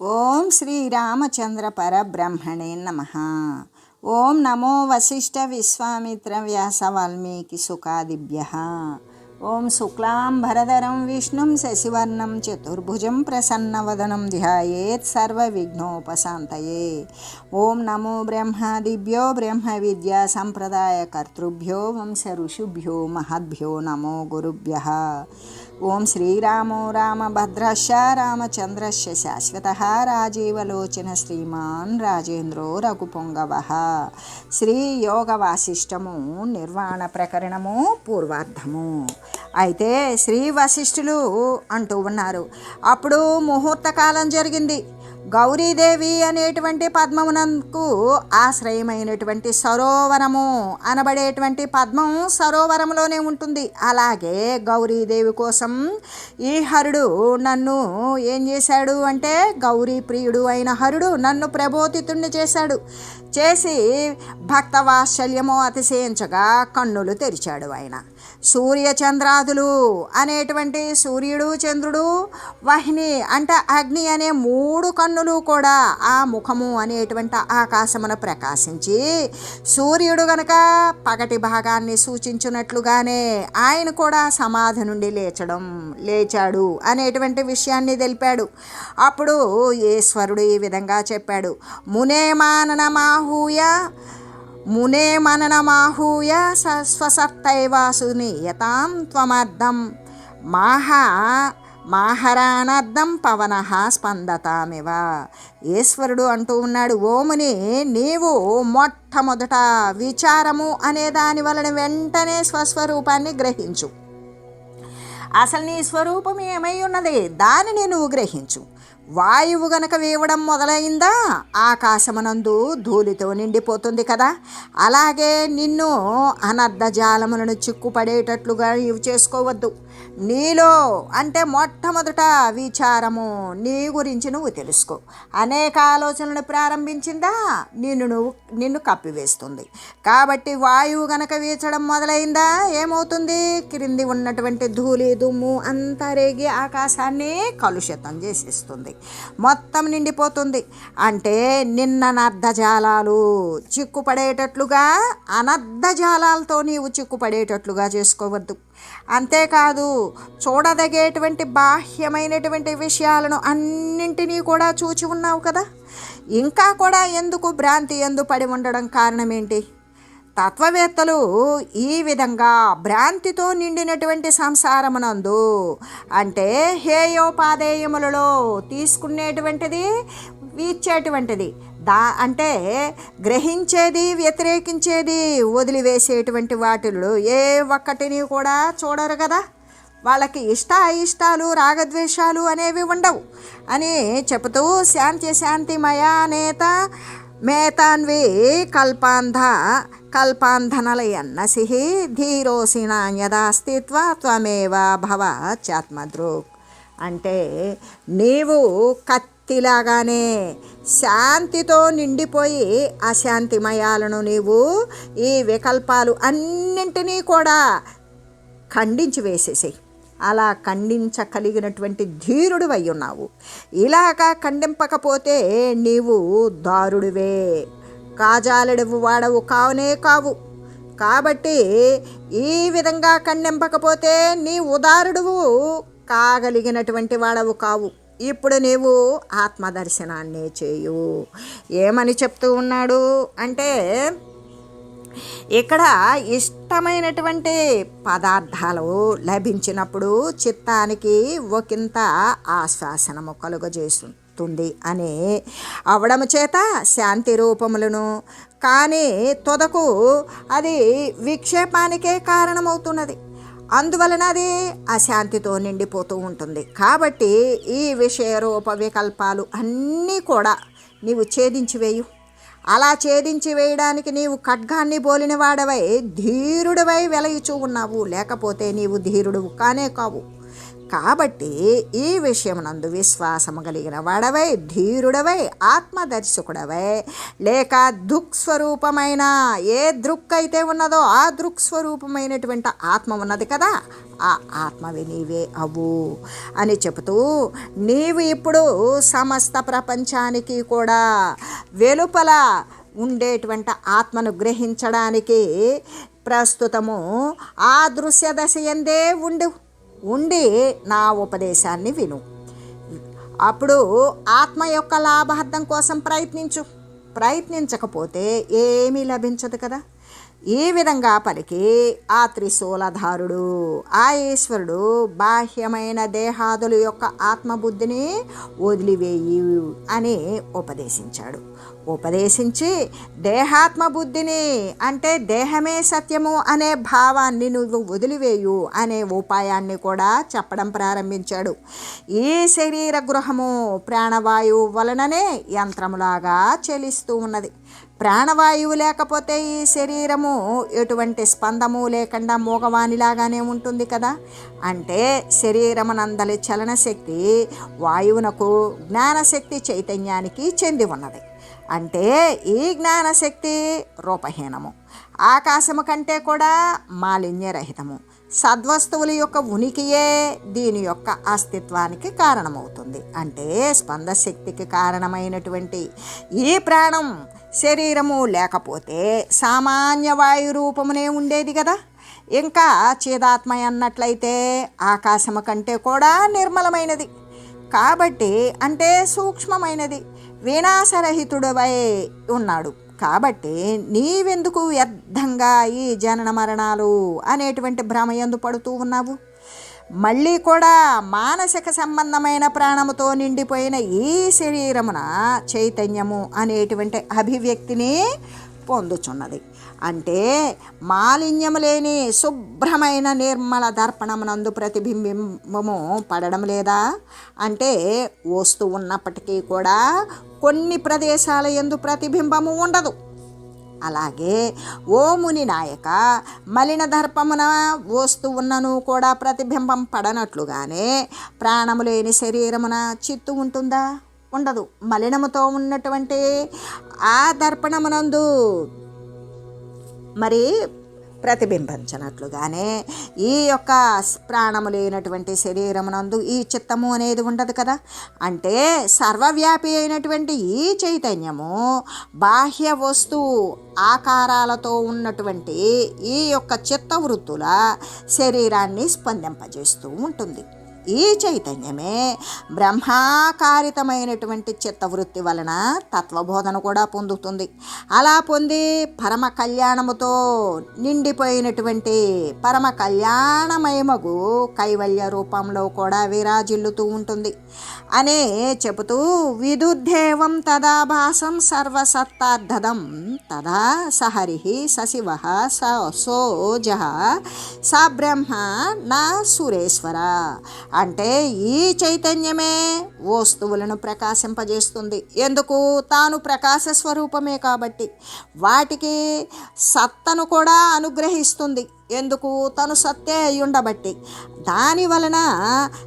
ఓం శ్రీరామచంద్ర పరబ్రహ్మణే నమ ఓం నమో వశిష్ఠ విశ్వామిత్ర వ్యాస వాల్మీకి సుఖాదిభ్య ఓం శుక్లాం భరధరం విష్ణుం శశివర్ణం చతుర్భుజం ప్రసన్నవదనం ధ్యాయేత్ సర్వవిఘ్నోపశాంతయే ఓం నమో బ్రహ్మాదిభ్యో బ్రహ్మ విద్యా సంప్రదాయ కర్తృభ్యో వంశ ఋషుభ్యో మహద్భ్యో నమో గురుభ్య ఓం శ్రీరామో రామభద్రశ్చ రామచంద్రశ శాశ్వత రాజీవలోచన శ్రీమాన్ రాజేంద్రో రఘుపొంగవ. శ్రీ యోగ వాసిష్టము నిర్వాణ ప్రకరణము పూర్వార్ధము. అయితే శ్రీ వశిష్ఠులు అంటూ ఉన్నారు అప్పుడు ముహూర్త కాలం జరిగింది. గౌరీదేవి అనేటువంటి పద్మమునకు ఆశ్రయమైనటువంటి సరోవరము అనబడేటువంటి పద్మం సరోవరంలోనే ఉంటుంది. అలాగే గౌరీదేవి కోసం ఈ హరుడు నన్ను ఏం చేశాడు అంటే గౌరీ ప్రియుడు అయిన హరుడు నన్ను ప్రబోధితుణ్ణి చేశాడు. చేసి భక్త వాత్సల్యము అతిశయించగా కన్నులు తెరిచాడు ఆయన. సూర్యచంద్రాదులు అనేటువంటి సూర్యుడు చంద్రుడు వాహిని అంటే అగ్ని అనే మూడు కన్నులు కూడా ఆ ముఖము అనేటువంటి ఆకాశమున ప్రకాశించి సూర్యుడు గనక పగటి భాగాన్ని సూచించినట్లుగానే ఆయన కూడా సమాధి నుండి లేచడం లేచాడు అనేటువంటి విషయాన్ని తెలిపాడు. అప్పుడు ఈశ్వరుడు ఈ విధంగా చెప్పాడు. మునే మానన మాహూయ మునే మననమాహూయ స్వసప్తైవాసునియతాం త్వమర్థం మాహా మాహరాణార్థం పవన స్పందతామివ. ఈశ్వరుడు అంటూ ఉన్నాడు ఓముని నీవు మొట్టమొదట విచారము అనే దాని వలన వెంటనే స్వస్వరూపాన్ని గ్రహించు. అసలు నీ స్వరూపం ఏమై ఉన్నది దానిని నువ్వు గ్రహించు వాయువు గనక వేయడం మొదలైందా? ఆకాశమనందు ధూళితో నిండిపోతుంది కదా. అలాగే నిన్ను అనర్ధ జాలములను చిక్కుపడేటట్లుగా ఇవి చేసుకోవద్దు. నీలో అంటే మొట్టమొదట విచారము నీ గురించి నువ్వు తెలుసుకో. అనేక ఆలోచనలు ప్రారంభించిందా? నిన్ను నువ్వు నిన్ను కప్పివేస్తుంది. కాబట్టి వాయువు గనక వీచడం మొదలైందా? ఏమవుతుంది? క్రింది ఉన్నటువంటి ధూళి దుమ్ము అంతా రేగి ఆకాశాన్ని కలుషితం చేసేస్తుంది. మొత్తం నిండిపోతుంది. అంటే నిన్న నర్ధజాలాలు చిక్కుపడేటట్లుగా అనర్ధజాలాలతో నీవు చిక్కుపడేటట్లుగా చేసుకోవద్దు. అంతేకాదు చూడదగేటువంటి బాహ్యమైనటువంటి విషయాలను అన్నింటినీ కూడా చూచి ఉన్నావు కదా? ఇంకా కూడా ఎందుకు భ్రాంతి ఎందు పడి ఉండడం కారణం ఏంటి తత్వవేత్తలు ఈ విధంగా భ్రాంతితో నిండినటువంటి సంసారమునందు అంటే హేయోపాదేయములలో తీసుకునేటువంటిది ఇచ్చేటువంటిది దా అంటే గ్రహించేది వ్యతిరేకించేది వదిలివేసేటువంటి వాటిల్లో ఏ ఒక్కటిని కూడా చూడరు కదా. వాళ్ళకి ఇష్ట అయిష్టాలు రాగద్వేషాలు అనేవి ఉండవు అని చెబుతూ శాంతి శాంతిమయా నేత మేతాన్వి కల్పాంధ కల్పాంధనలయన్నసి ధీరోసి నాణ్యదాస్తిత్వ త్వమేవ భవ చాత్మద్రుక్. అంటే నీవు కత్తిలాగానే శాంతితో నిండిపోయి అశాంతిమయాలను నీవు ఈ వికల్పాలు అన్నింటినీ కూడా ఖండించి వేసేసాయి. అలా ఖండించగలిగినటువంటి ధీరుడు అయి ఉన్నావు ఇలాగా ఖండింపకపోతే నీవు దారుడివే. కాజాలడువు వాడవు కావునే కావు. కాబట్టి ఈ విధంగా ఖండింపకపోతే నీ ఉదారుడువు కాగలిగినటువంటి వాడవు కావు. ఇప్పుడు నీవు ఆత్మదర్శనాన్ని చేయు. ఏమని చెప్తూ ఉన్నాడు అంటే ఇక్కడ ఇష్టమైనటువంటి పదార్థాలు లభించినప్పుడు చిత్తానికి ఒకంత ఆశ్వాసనము కలుగజేస్తుంది అని అవడము చేత శాంతి రూపములను కానీ తొదకు అది విక్షేపానికే కారణమవుతున్నది. అందువలన అది అశాంతితో నిండిపోతూ ఉంటుంది. కాబట్టి ఈ విషయ రూప వికల్పాలు అన్నీ కూడా నీవు ఛేదించి వేయు. అలా ఛేదించి వేయడానికి నీవు ఖడ్గాన్ని బోలిన వాడవై ధీరుడవై వెలయుచూ ఉన్నావు. లేకపోతే నీవు ధీరుడు కానే కావు. కాబట్టి ఈ విషయమునందు విశ్వాసము కలిగిన వాడవై ధీరుడవై ఆత్మదర్శకుడవై లేక దుక్స్వరూపమైన ఏ దృక్ అయితే ఉన్నదో ఆ దృక్స్వరూపమైనటువంటి ఆత్మ ఉన్నది కదా ఆ ఆత్మవి నీవే అవు అని చెబుతూ నీవు ఇప్పుడు సమస్త ప్రపంచానికి కూడా వెలుపల ఉండేటువంటి ఆత్మను గ్రహించడానికి ప్రస్తుతము ఆ దృశ్య దశ ఎందే ఉండు. ఉండి నా ఉపదేశాన్ని విను. అప్పుడు ఆత్మ యొక్క లాభార్థం కోసం ప్రయత్నించు. ప్రయత్నించకపోతే ఏమీ లభించదు కదా? ఈ విధంగా పలికి ఆ త్రిశూలధారుడు ఆ ఈశ్వరుడు బాహ్యమైన దేహాదుల యొక్క ఆత్మబుద్ధిని వదిలివేయి అని ఉపదేశించాడు. ఉపదేశించి దేహాత్మ బుద్ధిని అంటే దేహమే సత్యము అనే భావాన్ని నువ్వు వదిలివేయు అనే ఉపాయాన్ని కూడా చెప్పడం ప్రారంభించాడు. ఈ శరీర గృహము ప్రాణవాయువు వలననే యంత్రములాగా చెలిస్తూ ఉన్నది. ప్రాణవాయువు లేకపోతే ఈ శరీరము ఎటువంటి స్పందము లేకుండా మూగవాణిలాగానే ఉంటుంది కదా? అంటే శరీరమునందలి చలనశక్తి వాయువునకు జ్ఞానశక్తి చైతన్యానికి చెంది ఉన్నది. అంటే ఈ జ్ఞానశక్తి రూపహీనము. ఆకాశము కంటే కూడా మాలిన్యరహితము. సద్వస్తువుల యొక్క ఉనికియే దీని యొక్క అస్తిత్వానికి కారణమవుతుంది. అంటే స్పందశక్తికి కారణమైనటువంటి ఈ ప్రాణం శరీరము లేకపోతే సామాన్య వాయు రూపమునే ఉండేది కదా. ఇంకా చేదాత్మ అన్నట్లయితే ఆకాశము కంటే కూడా నిర్మలమైనది. కాబట్టి అంటే సూక్ష్మమైనది. వినాశరహితుడవై ఉన్నాడు. కాబట్టి నీవెందుకు వ్యర్థంగా ఈ జనన మరణాలు అనేటువంటి భ్రమ ఎందు పడుతూ ఉన్నావు? మళ్ళీ కూడా మానసిక సంబంధమైన ప్రాణముతో నిండిపోయిన ఈ శరీరమున చైతన్యము అనేటువంటి అభివ్యక్తిని పొందుచున్నది. అంటే మాలిన్యము లేని శుభ్రమైన నిర్మల దర్పణమునందు ప్రతిబింబము పడడం లేదా? అంటే వస్తూ ఉన్నప్పటికీ కూడా కొన్ని ప్రదేశాల ఎందు ప్రతిబింబము ఉండదు. అలాగే ఓముని నాయక మలిన దర్పమున వస్తూ ఉన్నను కూడా ప్రతిబింబం పడనట్లుగానే ప్రాణము లేని శరీరమున చిత్తు ఉంటుందా? ఉండదు. మలినముతో ఉన్నటువంటి ఆ దర్పణమునందు మరి ప్రతిబింబించినట్లుగానే ఈ యొక్క ప్రాణము లేనటువంటి శరీరమునందు ఈ చిత్తము అనేది ఉండదు కదా. అంటే సర్వవ్యాపి అయినటువంటి ఈ చైతన్యము బాహ్య వస్తువు ఆకారాలతో ఉన్నటువంటి ఈ యొక్క చిత్తవృత్తుల శరీరాన్ని స్పందింపజేస్తూ ఉంటుంది. ఈ చైతన్యమే బ్రహ్మాకారితమైనటువంటి చిత్తవృత్తి వలన తత్వబోధన కూడా పొందుతుంది. అలా పొంది పరమ కళ్యాణముతో నిండిపోయినటువంటి పరమ కళ్యాణమయమగు కైవల్య రూపంలో కూడా విరాజిల్లుతూ ఉంటుంది. అనే చెబుతూ విదుర్దేవం తదా భాసం సర్వసత్తార్థదం తదా సహరి సశివ స సోజ స బ్రహ్మ నా సురేశ్వర అంటే ఈ చైతన్యమే వస్తువులను ప్రకాశింపజేస్తుంది. ఎందుకు? తాను ప్రకాశ స్వరూపమే కాబట్టి. వాటికి సత్తను కూడా అనుగ్రహిస్తుంది. ఎందుకు? తను సత్తే అయ్యుండబట్టి ఉండబట్టి. దాని వలన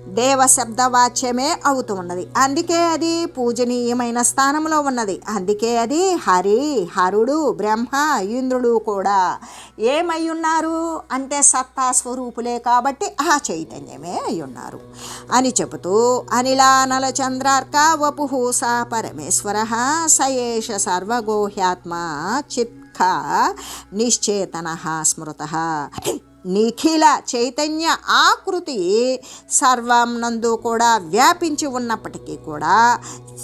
దేవశబ్దవాచ్యమే అవుతూ ఉన్నది. అందుకే అది పూజనీయమైన స్థానంలో ఉన్నది. అందుకే అది హరి హరుడు బ్రహ్మ ఇంద్రుడు కూడా ఏమై ఉన్నారు? అంటే సత్తా స్వరూపులే కాబట్టి ఆ చైతన్యమే అయి ఉన్నారు. అని చెబుతూ అనిలానల చంద్రార్క వపుహు సా పరమేశ్వర సయేష సర్వగోహ్యాత్మ చిత్ నిశ్చేతన స్మృత నిఖిల చైతన్య ఆకృతి సర్వం నందు కూడా వ్యాపించి ఉన్నప్పటికీ కూడా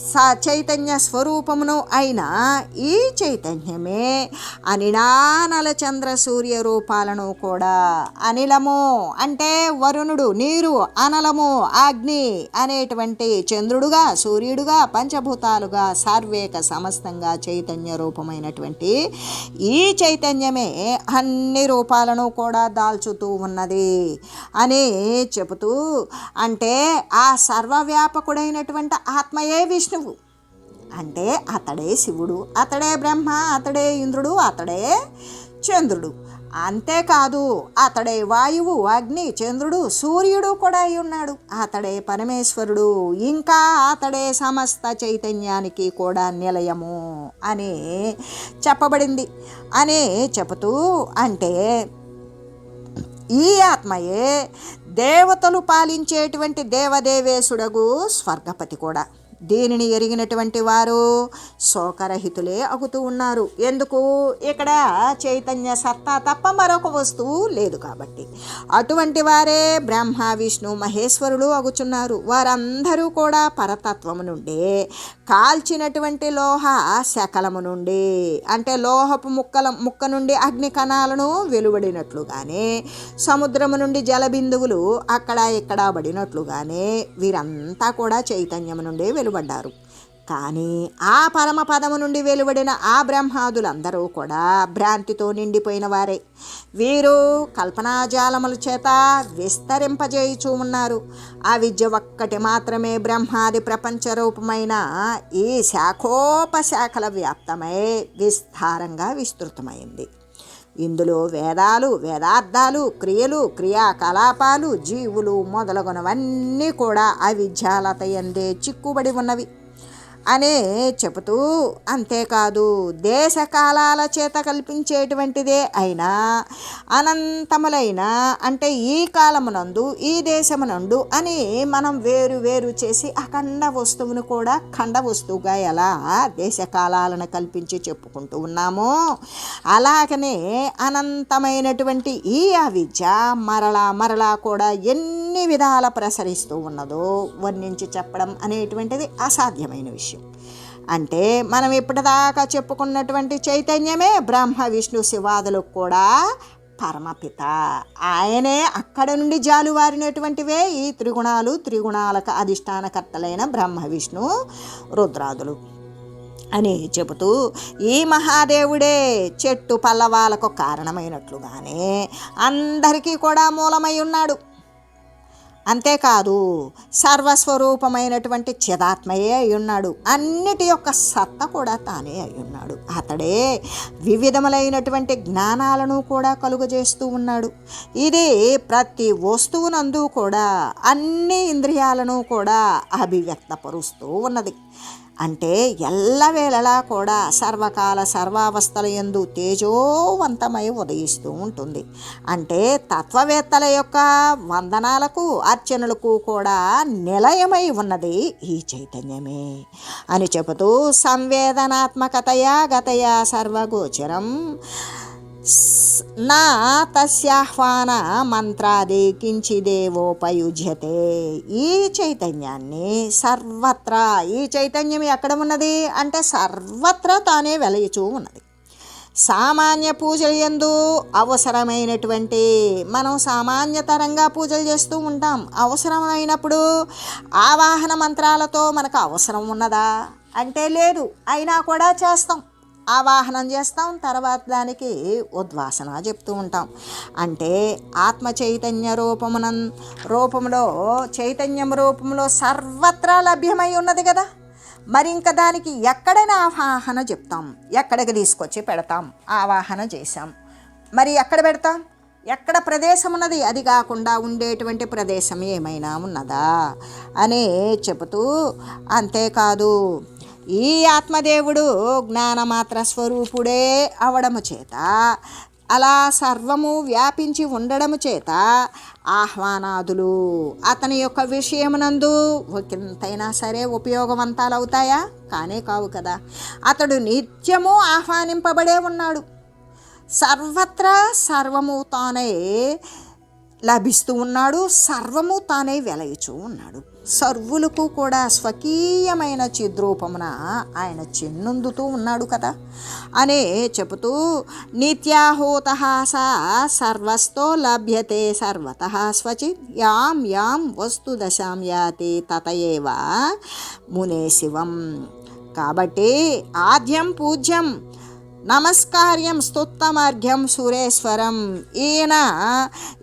స చైతన్య స్వరూపమును అయిన ఈ చైతన్యమే అనిలానల చంద్ర సూర్య రూపాలను కూడా అనిలము. అంటే వరుణుడు నీరు అనలము అగ్ని అనేటువంటి చంద్రుడుగా సూర్యుడుగా పంచభూతాలుగా సార్వేక సమస్తంగా చైతన్య రూపమైనటువంటి ఈ చైతన్యమే అన్ని రూపాలను కూడా కాల్చుతూ ఉన్నది అని చెబుతూ అంటే ఆ సర్వవ్యాపకుడైనటువంటి ఆత్మయే విష్ణువు. అంటే అతడే శివుడు అతడే బ్రహ్మ అతడే ఇంద్రుడు అతడే చంద్రుడు. అంతేకాదు అతడే వాయువు అగ్ని చంద్రుడు సూర్యుడు కూడా అయి ఉన్నాడు. అతడే పరమేశ్వరుడు ఇంకా అతడే సమస్త చైతన్యానికి కూడా నిలయము అని చెప్పబడింది. అని చెబుతూ అంటే ఈ ఆత్మయే దేవతలు పాలించేటువంటి దేవదేవేశుడగు స్వర్గపతి కూడా. దీనిని ఎరిగినటువంటి వారు శోకరహితులే అగుతూ ఉన్నారు. ఎందుకు? ఇక్కడ చైతన్య సత్తా తప్ప మరొక వస్తువు లేదు కాబట్టి. అటువంటి వారే బ్రహ్మ విష్ణు మహేశ్వరులు అగుచున్నారు. వారందరూ కూడా పరతత్వము నుండే కాల్చినటువంటి లోహ శకలము నుండి అంటే లోహపు ముక్కల ముక్క నుండి అగ్ని కణాలను వెలువడినట్లుగానే సముద్రము నుండి జలబిందువులు అక్కడ ఇక్కడ పడినట్లుగానే వీరంతా కూడా చైతన్యము నుండి వెలువడ్డారు. కానీ ఆ పరమ పదము నుండి వెలువడిన ఆ బ్రహ్మాదులందరూ కూడా భ్రాంతితో నిండిపోయిన వారే. వీరు కల్పనాజాలముల చేత విస్తరింపజేయుచూ ఉన్నారు. ఆ విద్య ఒక్కటి మాత్రమే బ్రహ్మాది ప్రపంచ రూపమైన ఈ శాఖోపశాఖల వ్యాప్తమై విస్తారంగా విస్తృతమైంది. ఇందులో వేదాలు వేదార్థాలు క్రియలు క్రియాకలాపాలు జీవులు మొదలగునవన్నీ కూడా అవిద్యాలత ఎందే చిక్కుబడి ఉన్నవి. అనే చెబుతూ అంతేకాదు దేశకాలాల చేత కల్పించేటువంటిదే అయినా అనంతములైన అంటే ఈ కాలమునందు ఈ దేశమునందు అని మనం వేరు వేరు చేసి అఖండ వస్తువును కూడా ఖండ వస్తువుగా ఎలా దేశకాలాలను కల్పించి చెప్పుకుంటూ ఉన్నామో అలాగనే అనంతమైనటువంటి ఈ అవిద్య మరలా మరలా కూడా ఎన్ని విధాల ప్రసరిస్తూ ఉన్నదో వర్ణించి చెప్పడం అనేటువంటిది అసాధ్యమైన విషయం. అంటే మనం ఇప్పటిదాకా చెప్పుకున్నటువంటి చైతన్యమే బ్రహ్మ విష్ణు శివాదులకు కూడా పరమపిత. ఆయనే అక్కడ నుండి జాలువారినటువంటివే ఈ త్రిగుణాలు త్రిగుణాలకు అధిష్టానకర్తలైన బ్రహ్మ విష్ణు రుద్రాదులు అని చెబుతూ ఈ మహాదేవుడే చెట్టు పల్లవాలకు కారణమైనట్లుగానే అందరికీ కూడా మూలమై ఉన్నాడు. అంతేకాదు సర్వస్వరూపమైనటువంటి చిదాత్మయే అయి ఉన్నాడు అన్నిటి యొక్క సత్త కూడా తానే అయి ఉన్నాడు అతడే వివిధములైనటువంటి జ్ఞానాలను కూడా కలుగజేస్తూ ఉన్నాడు. ఇది ప్రతి వస్తువునందు కూడా అన్ని ఇంద్రియాలను కూడా అభివ్యక్తపరుస్తూ ఉన్నది. అంటే ఎల్లవేళలా కూడా సర్వకాల సర్వావస్థల ఎందు తేజోవంతమై ఉదయిస్తూ ఉంటుంది. అంటే తత్వవేత్తల యొక్క వందనాలకు అర్చనలకు కూడా నిలయమై ఉన్నది ఈ చైతన్యమే అని చెబుతూ సంవేదనాత్మకతయా గతయా సర్వగోచరం నా తస్యాహ్వాన మంత్రాది కించిదేవోపయుజ్యతే. ఈ చైతన్యాన్ని సర్వత్రా ఈ చైతన్యం ఎక్కడ ఉన్నది? అంటే సర్వత్రా తానే వెలయచూ ఉన్నది. సామాన్య పూజలు ఎందు అవసరమైనటువంటి మనం సామాన్యతరంగా పూజలు చేస్తూ ఉంటాం. అవసరమైనప్పుడు ఆవాహన మంత్రాలతో మనకు అవసరం ఉన్నదా? అంటే లేదు అయినా కూడా చేస్తాం. ఆవాహనం చేస్తాం తర్వాత దానికి ఉద్వాసన చెప్తూ ఉంటాం. అంటే ఆత్మ చైతన్య రూపమునం రూపంలో చైతన్యం రూపంలో సర్వత్రా లభ్యమై ఉన్నది కదా. మరి ఇంకా దానికి ఎక్కడైనా ఆవాహన చెప్తాం ఎక్కడికి తీసుకొచ్చి పెడతాం ఆవాహన చేశాం. మరి ఎక్కడ పెడతాం? ఎక్కడ ప్రదేశం ఉన్నది? అది కాకుండా ఉండేటువంటి ప్రదేశం ఏమైనా ఉన్నదా? అని చెబుతూ అంతేకాదు ఈ ఆత్మదేవుడు జ్ఞానమాత్ర స్వరూపుడే అవడము చేత అలా సర్వము వ్యాపించి ఉండడము చేత ఆహ్వానాదులు. అతని యొక్క విషయమునందు ఒకంతైనా సరే ఉపయోగవంతాలు అవుతాయా కానే కావు కదా. అతడు నిత్యము ఆహ్వానింపబడే ఉన్నాడు. సర్వత్రా సర్వము తానే లభిస్తూ ఉన్నాడు సర్వము తానే వెలయుచూ ఉన్నాడు. సర్వులకు కూడా స్వకీయమైన చిద్రూపమున ఆయన చిన్నుందుతూ ఉన్నాడు కదా. అనే చెబుతూ నిత్యాహూత సా సర్వస్తో లభ్యతే సర్వత స్వచిత్ యాం యాం వస్తు దశాం యాతి తతయేవ మునే శివం. కాబట్టి ఆద్యం పూజ్యం నమస్కార్యం స్తుత్తమర్ఘ్యం సురేశ్వరం. ఈయన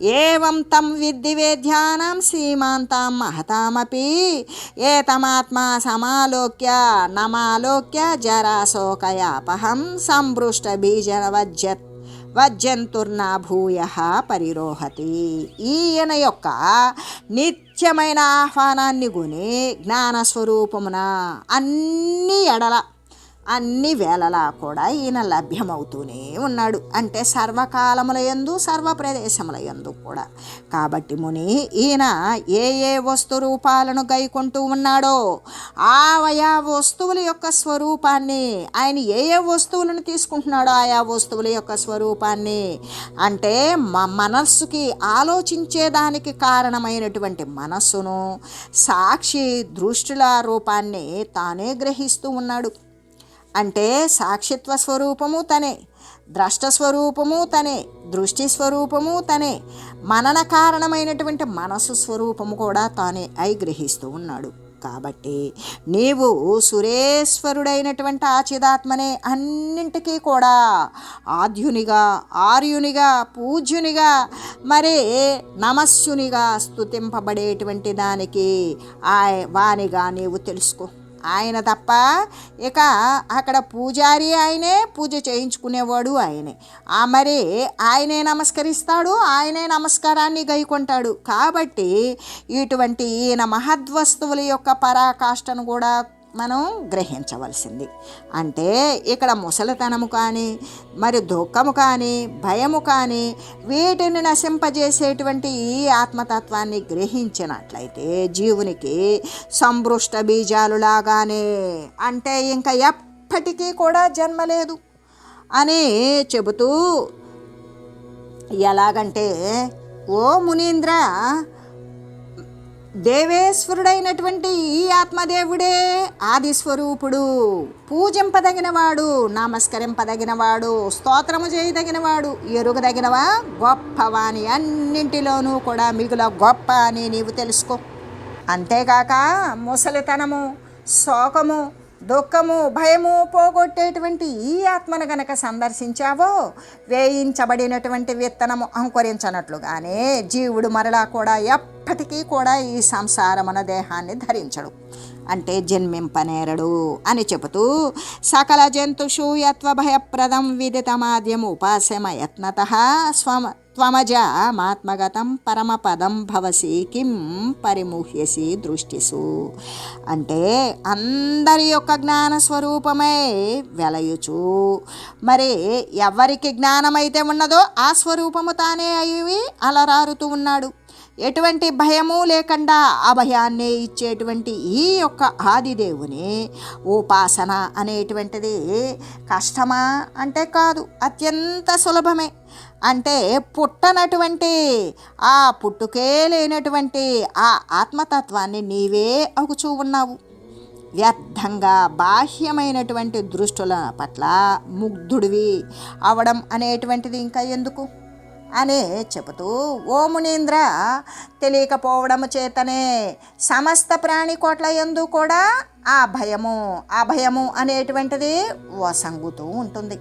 ఏవం తం విద్ధి వేద్యానం శ్రీమాంతాం మహతామపి. ఏతమాత్మా సమాలోక్య నమాలోక్య జరాశోకయాపహం సంభృష్ట బీజవజ్జత్ వజ్జంతుర్నా భూయ పరిరోహతి. ఈయన యొక్క నిత్యమైన ఆహ్వానాన్ని గుని జ్ఞానస్వరూపమున అన్ని ఎడల అన్ని వేళలా కూడా ఈయన లభ్యమవుతూనే ఉన్నాడు. అంటే సర్వకాలముల యందు సర్వ ప్రదేశముల యందు కూడా. కాబట్టి ముని ఈయన ఏ ఏ వస్తు రూపాలను గైకుంటూ ఉన్నాడో ఆయా వస్తువుల యొక్క స్వరూపాన్ని ఆయన ఏ ఏ వస్తువులను తీసుకుంటున్నాడో ఆయా వస్తువుల యొక్క స్వరూపాన్ని అంటే మ మనస్సుకి ఆలోచించేదానికి కారణమైనటువంటి మనస్సును సాక్షి దృష్టిల రూపాన్ని తానే గ్రహిస్తూ ఉన్నాడు. అంటే సాక్షిత్వ స్వరూపము తనే ద్రష్ట స్వరూపము తనే దృష్టి స్వరూపము తనే మనన కారణమైనటువంటి మనసు స్వరూపము కూడా తానే అయి గ్రహిస్తూ ఉన్నాడు. కాబట్టి నీవు సురేశ్వరుడైనటువంటి ఆచిదాత్మనే అన్నింటికీ కూడా ఆద్యునిగా ఆర్యునిగా పూజ్యునిగా మరి నమస్సునిగా స్థుతింపబడేటువంటి దానికి ఆ వానిగా నీవు తెలుసుకో. ఆయన తప్ప ఇక అక్కడ పూజారి ఆయనే పూజ చేయించుకునేవాడు ఆయనే. ఆ మరి ఆయనే నమస్కరిస్తాడు ఆయనే నమస్కారాన్ని గైకొంటాడు. కాబట్టి ఇటువంటి ఈయన మహద్వస్తువుల యొక్క పరాకాష్ఠను కూడా మనం గ్రహించవలసింది. అంటే ఇక్కడ ముసలితనము కానీ మరి దుఃఖము కానీ భయము కానీ వీటిని నశింపజేసేటువంటి ఈ ఆత్మతత్వాన్ని గ్రహించినట్లయితే జీవునికి సంభృష్ట బీజాలులాగానే అంటే ఇంకా ఎప్పటికీ కూడా జన్మ లేదు అని చెబుతూ ఎలాగంటే ఓ మునీంద్ర దేవేశ్వరుడైనటువంటి ఈ ఆత్మదేవుడే ఆది స్వరూపుడు పూజింపదగినవాడు నమస్కరింపదగినవాడు స్తోత్రము చేయదగినవాడు ఎరుగదగినవా? గొప్పవాని అన్నింటిలోనూ కూడా మిగుల గొప్ప అని నీవు తెలుసుకో. అంతేకాక ముసలితనము శోకము దుఃఖము భయము పోగొట్టేటువంటి ఈ ఆత్మను గనక సందర్శించావో వేయించబడినటువంటి విత్తనము అంకురించనట్లుగానే జీవుడు మరలా కూడా ఎప్పటికీ కూడా ఈ సంసారమున దేహాన్ని ధరించడు. అంటే జన్మింపనేరడు అని చెబుతూ సకల జంతుషూయత్వ భయప్రదం విదితమాద్యం ఉపాసమ యత్నత త్వమజ మాత్మగతం పరమపదం భవసి కిం పరిముహ్యసి దృష్టిసు అంటే అందరి యొక్క జ్ఞాన స్వరూపమై వెలయుచు. మరి ఎవరికి జ్ఞానమైతే ఉన్నదో ఆ స్వరూపము తానే అయి అలరారుతూ ఉన్నాడు. ఎటువంటి భయము లేకుండా అభయాన్ని ఇచ్చేటువంటి ఈ యొక్క ఆదిదేవుని ఉపాసన అనేటువంటిది కష్టమా అంటే కాదు అత్యంత సులభమే. అంటే పుట్టనటువంటి ఆ పుట్టుకే లేనటువంటి ఆ ఆత్మతత్వాన్ని నీవే అగుచూ ఉన్నావు. వ్యర్థంగా బాహ్యమైనటువంటి దృష్టుల పట్ల ముగ్ధుడివి అవడం అనేటువంటిది ఇంకా ఎందుకు? అని చెబుతూ ఓ మునీంద్ర తెలియకపోవడము చేతనే సమస్త ప్రాణికోట్ల ఎందు కూడా ఆ భయము ఆ భయము అనేటువంటిది వసంగుతూ ఉంటుంది.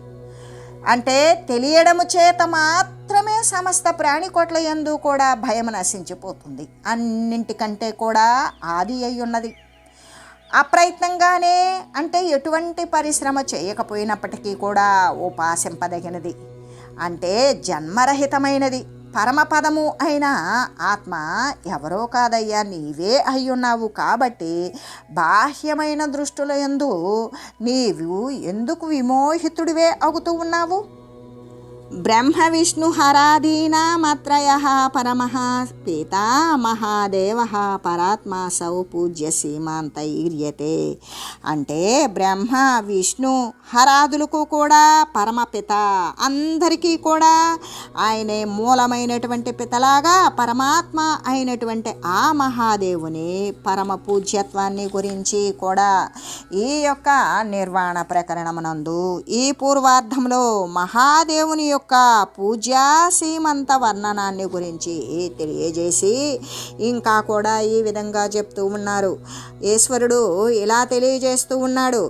అంటే తెలియడము చేత మాత్రమే సమస్త ప్రాణికోట్ల ఎందు కూడా భయం నశించిపోతుంది. అన్నింటికంటే కూడా ఆది అయి ఉన్నది. అప్రయత్నంగానే అంటే ఎటువంటి పరిశ్రమ చేయకపోయినప్పటికీ కూడా ఉపాసింపదగినది అంటే జన్మరహితమైనది. పరమపదము అయిన ఆత్మ ఎవరో కాదయ్యా నీవే అయ్యున్నావు కాబట్టి బాహ్యమైన దృష్టిలో ఎందు నీవు ఎందుకు విమోహితుడివే అగుతూ ఉన్నావు? బ్రహ్మ విష్ణు హరాధీనామత్రయ పరమ పితా మహాదేవ పరాత్మాసౌ పూజ్య సీమాంతైర్యతే అంటే బ్రహ్మ విష్ణు హరాదులకు కూడా పరమపిత అందరికీ కూడా ఆయనే మూలమైనటువంటి పితలాగా పరమాత్మ అయినటువంటి ఆ మహాదేవుని పరమ పూజ్యత్వాన్ని గురించి కూడా ఈ యొక్క నిర్వాణ ప్రకరణమునందు ఈ పూర్వార్ధంలో మహాదేవుని యొక్క పూజా సీమంత వర్ణనాన్ని గురించి తెలియజేసి ఇంకా కూడా ఈ విధంగా చెప్తూ ఉన్నారు. ఈశ్వరుడు ఇలా తెలియజేస్తూ ఉన్నాడు.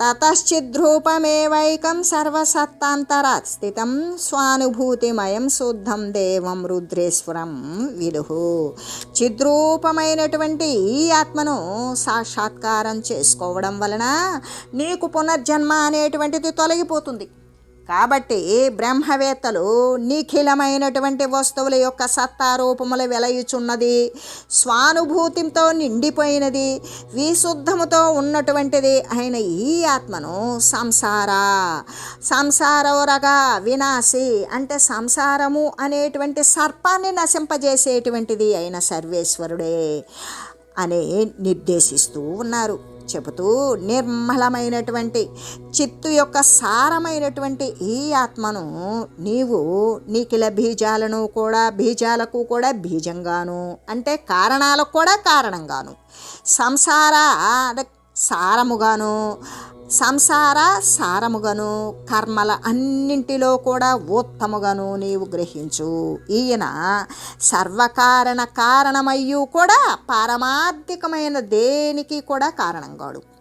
తతశ్చిద్రూపమేవైకం సర్వసత్తాంతర స్థితం స్వానుభూతిమయం శుద్ధం దేవం రుద్రేశ్వరం విదుహు చిద్రూపమైనటువంటి ఈ ఆత్మను సాక్షాత్కారం చేసుకోవడం వలన నీకు పునర్జన్మ అనేటువంటిది తొలగిపోతుంది. కాబట్టి బ్రహ్మవేత్తలు నిఖిలమైనటువంటి వస్తువుల యొక్క సత్తారూపములు వెలయుచున్నది స్వానుభూతితో నిండిపోయినది విశుద్ధముతో ఉన్నటువంటిది అయిన ఈ ఆత్మను సంసార. సంసారోరగా వినాశి అంటే సంసారము అనేటువంటి సర్పాన్ని నశింపజేసేటువంటిది అయిన సర్వేశ్వరుడే అనే నిర్దేశిస్తూ ఉన్నారు. చెబుతూ నిర్మలమైనటువంటి చిత్తు యొక్క సారమైనటువంటి ఈ ఆత్మను నీవు నీకిల బీజాలను కూడా బీజాలకు కూడా బీజంగాను. అంటే కారణాలకు కూడా కారణంగాను. సంసార సారముగాను సంసార సారముగాను కర్మల అన్నింటిలో కూడా ఉత్తముగాను నీవు గ్రహించు. ఈయన సర్వకారణ కారణమయ్యూ కూడా పారమార్థికమైన దేనికి కూడా కారణంగాడు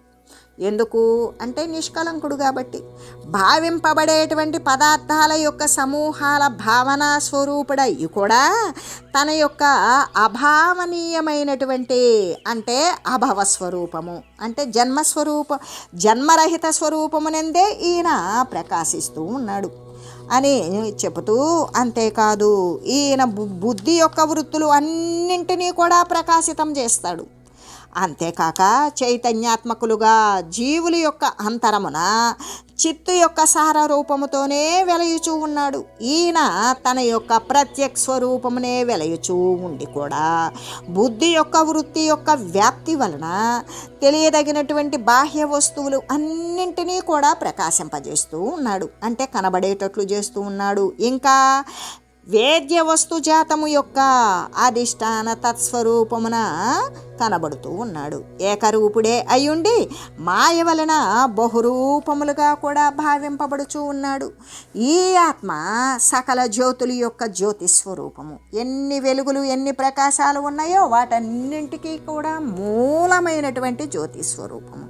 ఎందుకు? అంటే నిష్కలంకుడు కాబట్టి. భావింపబడేటువంటి పదార్థాల యొక్క సమూహాల భావన స్వరూపుడై కూడా తన యొక్క అభావనీయమైనటువంటి అంటే అభవ స్వరూపము అంటే జన్మస్వరూప జన్మరహిత స్వరూపమునందే ఈయన ప్రకాశిస్తూ ఉన్నాడు అని చెబుతూ అంతేకాదు ఈయన బు- బుద్ధి యొక్క వృత్తులు అన్నింటినీ కూడా ప్రకాశితం చేస్తాడు. అంతేకాక చైతన్యాత్మకులుగా జీవుల యొక్క అంతరమున చిత్తు యొక్క సార రూపముతోనే వెలయుచూ ఉన్నాడు. ఈయన తన యొక్క ప్రత్యక్ష స్వరూపమునే వెలయుచూ ఉండి కూడా బుద్ధి యొక్క వృత్తి యొక్క వ్యాప్తి వలన తెలియదగినటువంటి బాహ్య వస్తువులు అన్నింటినీ కూడా ప్రకాశింపజేస్తూ ఉన్నాడు. అంటే కనబడేటట్లు చేస్తూ ఉన్నాడు. ఇంకా వేద్య వస్తు జాతము యొక్క అధిష్టాన తత్స్వరూపమున కనబడుతూ ఉన్నాడు. ఏకరూపుడే అయ్యుండి మాయ వలన బహురూపములుగా కూడా భావింపబడుచూ ఉన్నాడు. ఈ ఆత్మ సకల జ్యోతుల యొక్క జ్యోతి స్వరూపము. ఎన్ని వెలుగులు ఎన్ని ప్రకాశాలు ఉన్నాయో వాటన్నింటికీ కూడా మూలమైనటువంటి జ్యోతి స్వరూపము.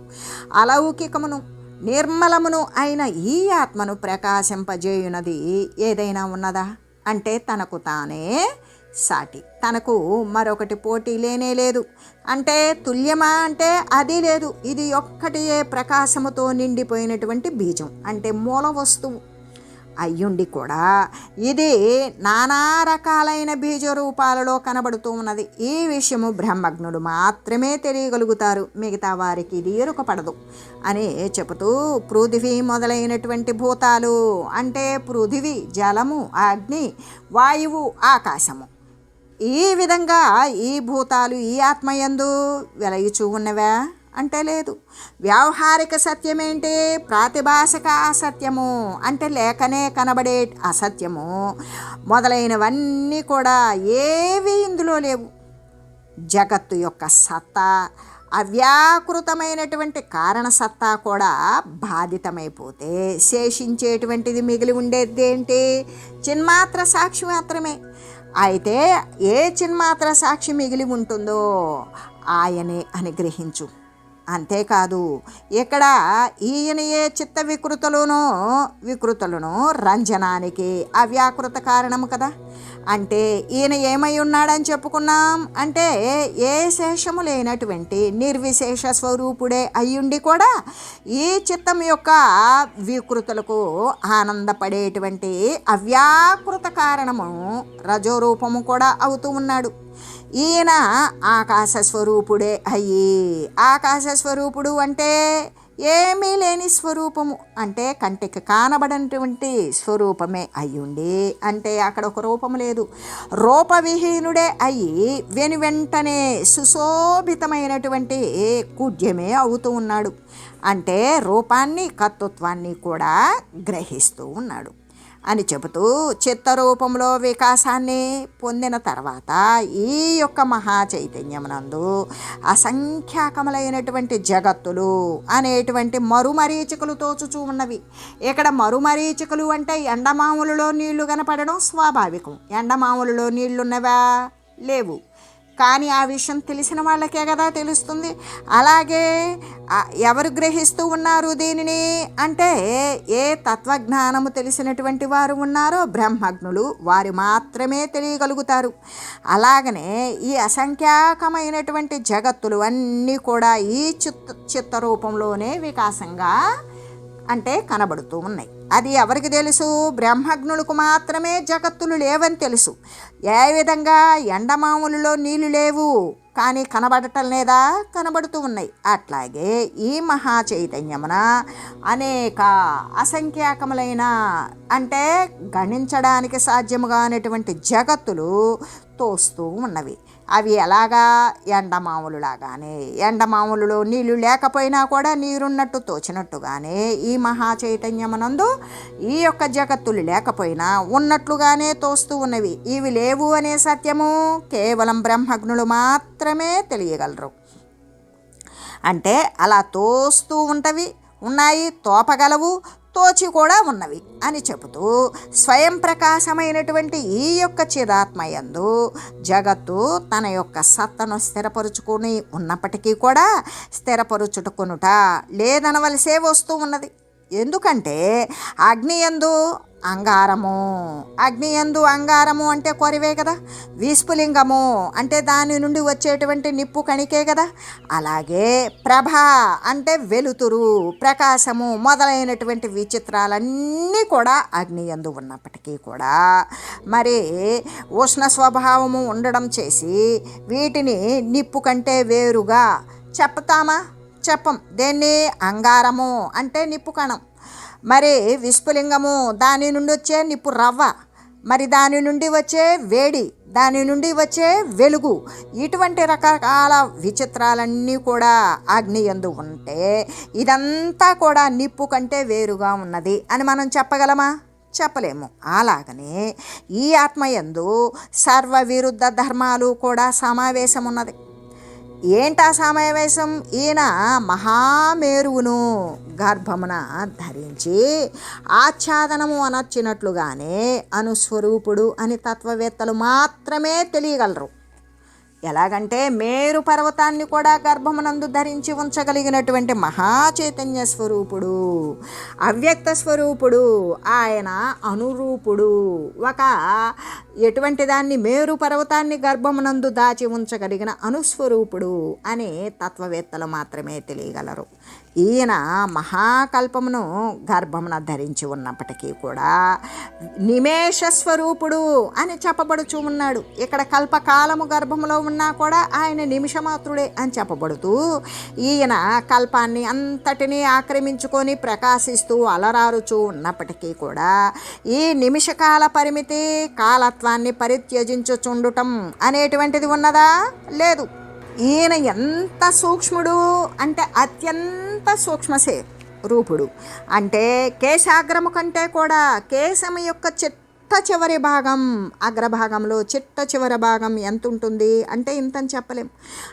అలౌకికమును నిర్మలమును అయిన ఈ ఆత్మను ప్రకాశింపజేయునది ఏదైనా ఉన్నదా? అంటే తనకు తానే సాటి. తనకు మరొకటి పోటీ లేనే లేదు. అంటే తుల్యమా అంటే అది లేదు. ఇది ఒక్కటియే ప్రకాశముతో నిండిపోయినటువంటి బీజం. అంటే మూల వస్తువు. అయ్యుండి కూడా ఇది నానా రకాలైన బీజ రూపాలలో కనబడుతూ ఉన్నది. ఈ విషయము బ్రహ్మజ్ఞుడు మాత్రమే తెలియగలుగుతారు. మిగతా వారికి ఇది ఎరుకపడదు అని చెబుతూ పృథివీ మొదలైనటువంటి భూతాలు అంటే పృథివీ జలము అగ్ని వాయువు ఆకాశము. ఈ విధంగా ఈ భూతాలు ఈ ఆత్మయందు వెలయుచూ ఉన్నవా? అంటే లేదు. వ్యావహారిక సత్యమేంటి ప్రాతిభాషిక అసత్యము అంటే లేకనే కనబడే అసత్యము. మొదలైనవన్నీ కూడా ఏవి ఇందులో లేవు. జగత్తు యొక్క సత్తా అవ్యాకృతమైనటువంటి కారణ సత్తా కూడా బాధితమైపోతే శేషించేటువంటిది మిగిలి ఉండేది ఏంటి? చిన్మాత్ర సాక్షి మాత్రమే. అయితే ఏ చిన్మాత్ర సాక్షి మిగిలి ఉంటుందో ఆయనే అని గ్రహించు అంతేకాదు ఇక్కడ ఈయన ఏ చిత్త వికృతులను వికృతులను రంజనానికి అవ్యాకృత కారణం కదా. అంటే ఈయన ఏమై ఉన్నాడని చెప్పుకున్నాం. అంటే ఏ శేషము లేనటువంటి నిర్విశేష స్వరూపుడే అయ్యుండి కూడా ఈ చిత్తం యొక్క వికృతులకు ఆనందపడేటువంటి అవ్యాకృత కారణము రజోరూపము కూడా అవుతూ ఉన్నాడు. ఈయన ఆకాశ స్వరూపుడే అయ్యి. ఆకాశ స్వరూపుడు అంటే ఏమీ లేని స్వరూపము. అంటే కంటికి కానబడినటువంటి స్వరూపమే అయ్యుండి. అంటే అక్కడ ఒక రూపము లేదు. రూపవిహీనుడే అయ్యి వెను వెంటనే సుశోభితమైనటువంటి కుడ్యమే అవుతూ ఉన్నాడు. అంటే రూపాన్ని కర్తృత్వాన్ని కూడా గ్రహిస్తూ ఉన్నాడు. అని చెబుతూ చిత్తరూపంలో వికాసాన్ని పొందిన తర్వాత ఈ యొక్క మహా చైతన్యమునందు అసంఖ్యాకములైనటువంటి జగత్తులు అనేటువంటి మరుమరీచికలు తోచుచూ ఉన్నవి. ఇక్కడ మరుమరీచికలు అంటే ఎండమాములలో నీళ్ళు కనపడడం స్వాభావికం. ఎండమాములలో నీళ్ళున్నవా? లేవు. కానీ ఆ విషయం తెలిసిన వాళ్ళకే కదా తెలుస్తుంది. అలాగే ఎవరు గ్రహిస్తూ ఉన్నారు దీనిని? అంటే ఏ తత్వజ్ఞానము తెలిసినటువంటి వారు ఉన్నారో బ్రహ్మజ్ఞులు వారు మాత్రమే తెలియగలుగుతారు. అలాగనే ఈ అసంఖ్యాకమైనటువంటి జగత్తులు అన్నీ కూడా ఈ చిత్త చిత్త రూపంలోనే వికాసంగా అంటే కనబడుతూ ఉన్నాయి. అది ఎవరికి తెలుసు? బ్రహ్మజ్ఞులకు మాత్రమే జగత్తులు లేవని తెలుసు. ఏ విధంగా ఎండమాములలో నీళ్ళు లేవు? కానీ కనబడటం లేదా? కనబడుతూ ఉన్నాయి. అట్లాగే ఈ మహా చైతన్యమున అనేక అసంఖ్యాకములైన అంటే గణించడానికి సాధ్యము కానటువంటి జగత్తులు తోస్తూ ఉన్నవి. అవి ఎలాగా ఎండమాములులాగానే ఎండమాములలో నీళ్ళు లేకపోయినా కూడా నీరున్నట్టు తోచినట్టుగానే ఈ మహా చైతన్యమునందు ఈ యొక్క జగత్తులు లేకపోయినా ఉన్నట్లుగానే తోస్తూ ఉన్నవి. ఇవి లేవు అనే సత్యము కేవలం బ్రహ్మజ్ఞులు మాత్రమే తెలియగలరు. అంటే అలా తోస్తూ ఉంటవి ఉన్నాయి తోపగలవు తోచి కూడా ఉన్నవి అని చెబుతూ స్వయం ప్రకాశమైనటువంటి ఈ యొక్క చిరాత్మయందు జగత్తు తన యొక్క సత్తను స్థిరపరుచుకుని ఉన్నప్పటికీ కూడా స్థిరపరుచుటకునుట లేదనవలసే వస్తూ ఉన్నది ఎందుకంటే అగ్నియందు అంగారము. అగ్నియందు అంగారము అంటే కొరివే కదా? విస్ఫులింగము అంటే దాని నుండి వచ్చేటువంటి నిప్పు కణికే కదా? అలాగే ప్రభ అంటే వెలుతురు ప్రకాశము మొదలైనటువంటి విచిత్రాలన్నీ కూడా అగ్నియందు ఉన్నప్పటికీ కూడా మరి ఉష్ణ స్వభావము ఉండడం చేసి వీటిని నిప్పు కంటే వేరుగా చెప్తామా చెప్పం. దేన్ని? అంగారము అంటే నిప్పు కణం. మరి విష్పులింగము దాని నుండి వచ్చే నిప్పు రవ్వ మరి దాని నుండి వచ్చే వేడి దాని నుండి వచ్చే వెలుగు ఇటువంటి రకరకాల విచిత్రాలన్నీ కూడా అగ్ని ఎందు ఉంటే ఇదంతా కూడా నిప్పు కంటే వేరుగా ఉన్నది అని మనం చెప్పగలమా? చెప్పలేము. అలాగనే ఈ ఆత్మయందు సర్వ విరుద్ధ ధర్మాలు కూడా సమావేశం ఉన్నది ఏంటా సమావేశం ఈయన మహామేరువును గర్భమున ధరించి ఆచ్ఛాదనము అనొచ్చినట్లుగానే అనుస్వరూపుడు అని తత్వవేత్తలు మాత్రమే తెలియగలరు. ఎలాగంటే మేరు పర్వతాన్ని కూడా గర్భమునందు ధరించి ఉంచగలిగినటువంటి మహాచైతన్య స్వరూపుడు అవ్యక్త స్వరూపుడు ఆయన అనురూపుడు. ఒక ఎటువంటి దాన్ని మేరు పర్వతాన్ని గర్భమునందు దాచి ఉంచగలిగిన అనుస్వరూపుడు అని తత్వవేత్తలు మాత్రమే తెలియగలరు. ఈయన మహాకల్పమును గర్భమున ధరించి ఉన్నప్పటికీ కూడా నిమేష స్వరూపుడు అని చెప్పబడుచు ఉన్నాడు. ఇక్కడ కల్పకాలము గర్భములో ఉన్నా కూడా ఆయన నిమిషమాత్రుడే అని చెప్పబడుతూ ఈయన కల్పాన్ని అంతటినీ ఆక్రమించుకొని ప్రకాశిస్తూ అలరారుచూ ఉన్నప్పటికీ కూడా ఈ నిమిషకాల పరిమితి కాలత్వాన్ని పరిత్యజించుచుండుటం అనేటువంటిది ఉన్నదా? లేదు. ఈయన ఎంత సూక్ష్ముడు అంటే అత్యంత సూక్ష్మసే రూపుడు. అంటే కేశాగ్రము కంటే కూడా కేశము యొక్క చిట్ట చివరి భాగం అగ్రభాగంలో చిట్ట చివరి భాగం ఎంత ఉంటుంది అంటే ఇంతని చెప్పలేం.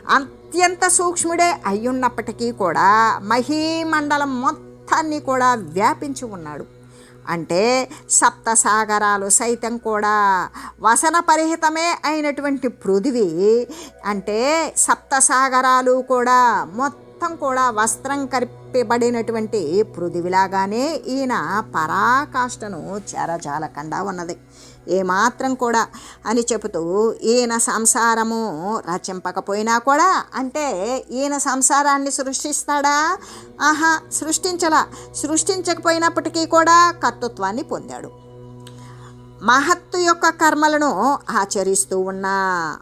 అత్యంత సూక్ష్ముడే అయ్యున్నప్పటికీ కూడా మహీమండలం మొత్తాన్ని కూడా వ్యాపించి ఉన్నాడు. అంటే సప్త సాగరాలు సైతం కూడా వసన పరిహితమే అయినటువంటి పృథివీ. అంటే సప్త సాగరాలు కూడా మొత్తం కూడా వస్త్రం కరిపిబడినటువంటి పృథివిలాగానే ఈయన పరాకాష్ఠను చెరజాలకుండా ఉన్నది. ఏమాత్రం కూడా అని చెబుతూ ఈయన సంసారము రచింపకపోయినా కూడా అంటే ఈయన సంసారాన్ని సృష్టిస్తాడా? ఆహా సృష్టించలా. సృష్టించకపోయినప్పటికీ కూడా కర్తృత్వాన్ని పొందాడు. మహత్తు యొక్క కర్మలను ఆచరిస్తూ ఉన్న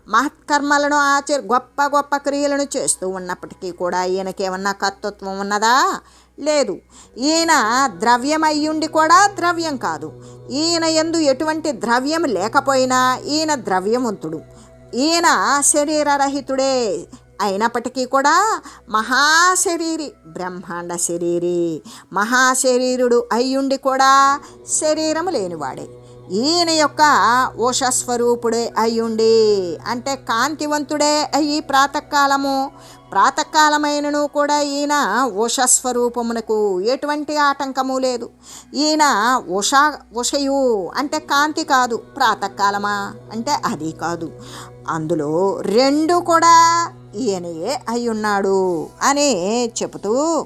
మహత్కర్మలను ఆచరి గొప్ప గొప్ప క్రియలను చేస్తూ ఉన్నప్పటికీ కూడా ఈయనకేమన్నా కర్తృత్వం ఉన్నదా? లేదు. ఈయన ద్రవ్యం అయ్యుండి కూడా ద్రవ్యం కాదు. ఈయన ఎందు ఎటువంటి ద్రవ్యం లేకపోయినా ఈయన ద్రవ్యవంతుడు. ఈయన శరీరరహితుడే అయినప్పటికీ కూడా మహాశరీరి బ్రహ్మాండ శరీరి మహాశరీరుడు అయ్యుండి కూడా శరీరము లేనివాడే. ఈయన యొక్క ఓషస్వరూపుడే అయ్యుండి. అంటే కాంతివంతుడే అయ్యి ప్రాతకాలము ప్రాతకాలమైనను కూడా ఈయన ఉషస్వరూపమునకు ఎటువంటి ఆటంకము లేదు. ఈయన ఉష ఉషయు అంటే కాంతి కాదు ప్రాతకాలమా అంటే అది కాదు. అందులో రెండు కూడా ఈయనయే అయ్యున్నాడు అని చెబుతూ